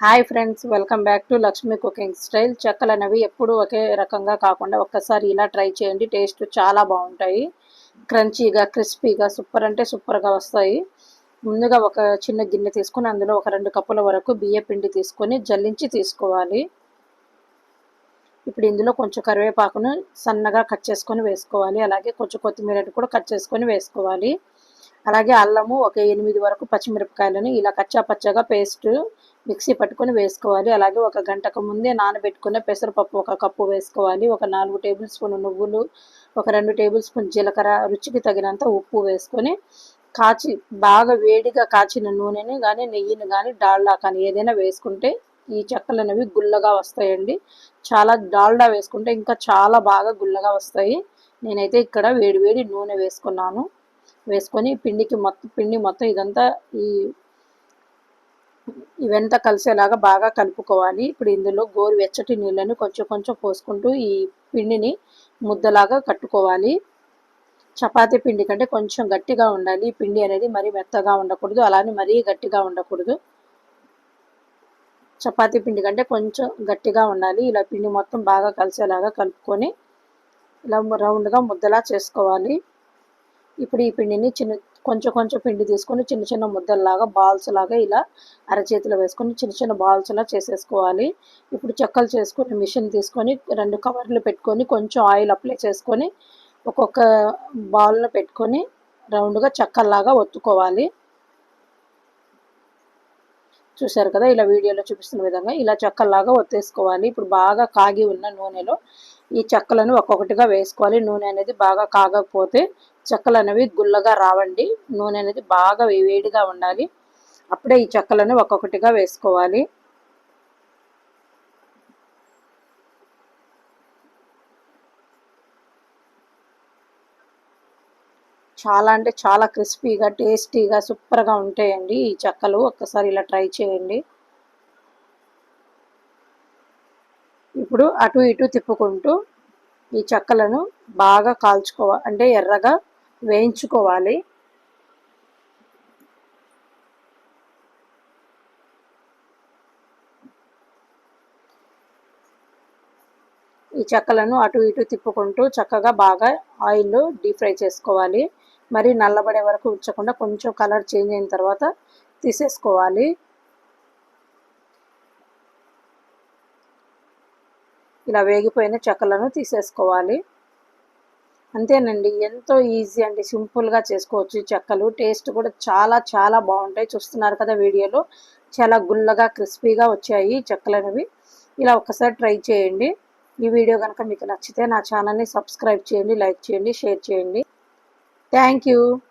Hi friends welcome back to Lakshmi cooking style. చెక్కలు అనేవి ఎప్పుడూ ఒకే రకంగా కాకుండా ఒక్కసారి ఇలా ట్రై చేయండి టేస్ట్ చాలా బాగుంటాయి. క్రంచీగా క్రిస్పీగా సూపర్ అంటే సూపర్గా వస్తాయి. ముందుగా ఒక చిన్న గిన్నె తీసుకొని అందులో ఒక రెండు కప్పుల వరకు బియ్య పిండి తీసుకొని జల్లించి తీసుకోవాలి. ఇప్పుడు ఇందులో కొంచెం కరివేపాకును సన్నగా కట్ చేసుకొని వేసుకోవాలి. అలాగే కొంచెం కొత్తిమీర కూడా కట్ చేసుకొని వేసుకోవాలి. అలాగే అల్లము ఒక ఎనిమిది వరకు పచ్చిమిరపకాయలను ఇలా కచ్చా పచ్చగా పేస్ట్ మిక్సీ పట్టుకొని వేసుకోవాలి. అలాగే ఒక గంటకు ముందే నానబెట్టుకున్న పెసరపప్పు ఒక కప్పు వేసుకోవాలి. ఒక నాలుగు టేబుల్ స్పూన్ నువ్వులు ఒక రెండు టేబుల్ స్పూన్ జీలకర్ర రుచికి తగినంత ఉప్పు వేసుకొని కాచి బాగా వేడిగా కాచిన నూనెని కానీ నెయ్యిని కానీ డాల్డా కానీ ఏదైనా వేసుకుంటే ఈ చెక్కలు అనేవి గుల్లగా వస్తాయండి. చాలా డాల్డా వేసుకుంటే ఇంకా చాలా బాగా గుల్లగా వస్తాయి. నేనైతే ఇక్కడ వేడి వేడి నూనె వేసుకున్నాను. వేసుకొని పిండికి మొత్తం పిండి మొత్తం ఇదంతా ఈ ఇవంతా కలిసేలాగా బాగా కలుపుకోవాలి. ఇప్పుడు ఇందులో గోరు వెచ్చటి నీళ్ళని కొంచెం కొంచెం పోసుకుంటూ ఈ పిండిని ముద్దలాగా కట్టుకోవాలి. చపాతీ పిండి కంటే కొంచెం గట్టిగా ఉండాలి. పిండి అనేది మరీ మెత్తగా ఉండకూడదు. అలానే మరీ గట్టిగా ఉండకూడదు. చపాతీ పిండి కంటే కొంచెం గట్టిగా ఉండాలి. ఇలా పిండి మొత్తం బాగా కలిసేలాగా కలుపుకొని ఇలా రౌండ్గా ముద్దలా చేసుకోవాలి. ఇప్పుడు ఈ పిండిని చిన్న కొంచెం కొంచెం పిండి తీసుకొని చిన్న చిన్న ముద్దల్లాగా బాల్స్ లాగా ఇలా అరచేతిలో వేసుకొని చిన్న చిన్న బాల్స్ లా చేసేసుకోవాలి. ఇప్పుడు చెక్కలు చేసుకొని మిషన్ తీసుకొని రెండు కవర్లు పెట్టుకొని కొంచెం ఆయిల్ అప్లై చేసుకొని ఒక్కొక్క బాల్ను పెట్టుకొని రౌండ్గా చెక్కల్లాగా ఒత్తుకోవాలి. చూశారు కదా ఇలా వీడియోలో చూపిస్తున్న విధంగా. ఇలా చెక్కలాగా ఒత్తేసుకోవాలి. ఇప్పుడు బాగా కాగి ఉన్న నూనెలో ఈ చెక్కలను ఒక్కొక్కటిగా వేసుకోవాలి. నూనె అనేది బాగా కాగకపోతే చెక్కలు అనేవి గుల్లగా రావండి. నూనె అనేది బాగా వేడిగా ఉండాలి. అప్పుడే ఈ చెక్కలను ఒక్కొక్కటిగా వేసుకోవాలి. చాలా అంటే చాలా క్రిస్పీగా టేస్టీగా సూపర్గా ఉంటాయండి ఈ చెక్కలు. ఒక్కసారి ఇలా ట్రై చేయండి. ఇప్పుడు అటు ఇటు తిప్పుకుంటూ ఈ చెక్కలను బాగా కాల్చుకోవాలి అంటే ఎర్రగా వేయించుకోవాలి. ఈ చెక్కలను అటు ఇటు తిప్పుకుంటూ చక్కగా బాగా ఆయిల్లో డీప్ ఫ్రై చేసుకోవాలి. మరి నల్లబడే వరకు ఉంచకుండా కొంచెం కలర్ చేంజ్ అయిన తర్వాత తీసేసుకోవాలి. ఇలా వేగిపోయిన చెక్కలను తీసేసుకోవాలి. అంతేనండి ఎంతో ఈజీ అండి సింపుల్గా చేసుకోవచ్చు చెక్కలు. టేస్ట్ కూడా చాలా చాలా బాగుంటాయి. చూస్తున్నారు కదా వీడియోలో చాలా గుల్లగా క్రిస్పీగా వచ్చాయి చెక్కలు అనేవి ఇలా ఒక్కసారి ట్రై చేయండి. ఈ వీడియో కనుక మీకు నచ్చితే నా ఛానల్ని సబ్స్క్రైబ్ చేయండి లైక్ చేయండి షేర్ చేయండి. Thank you.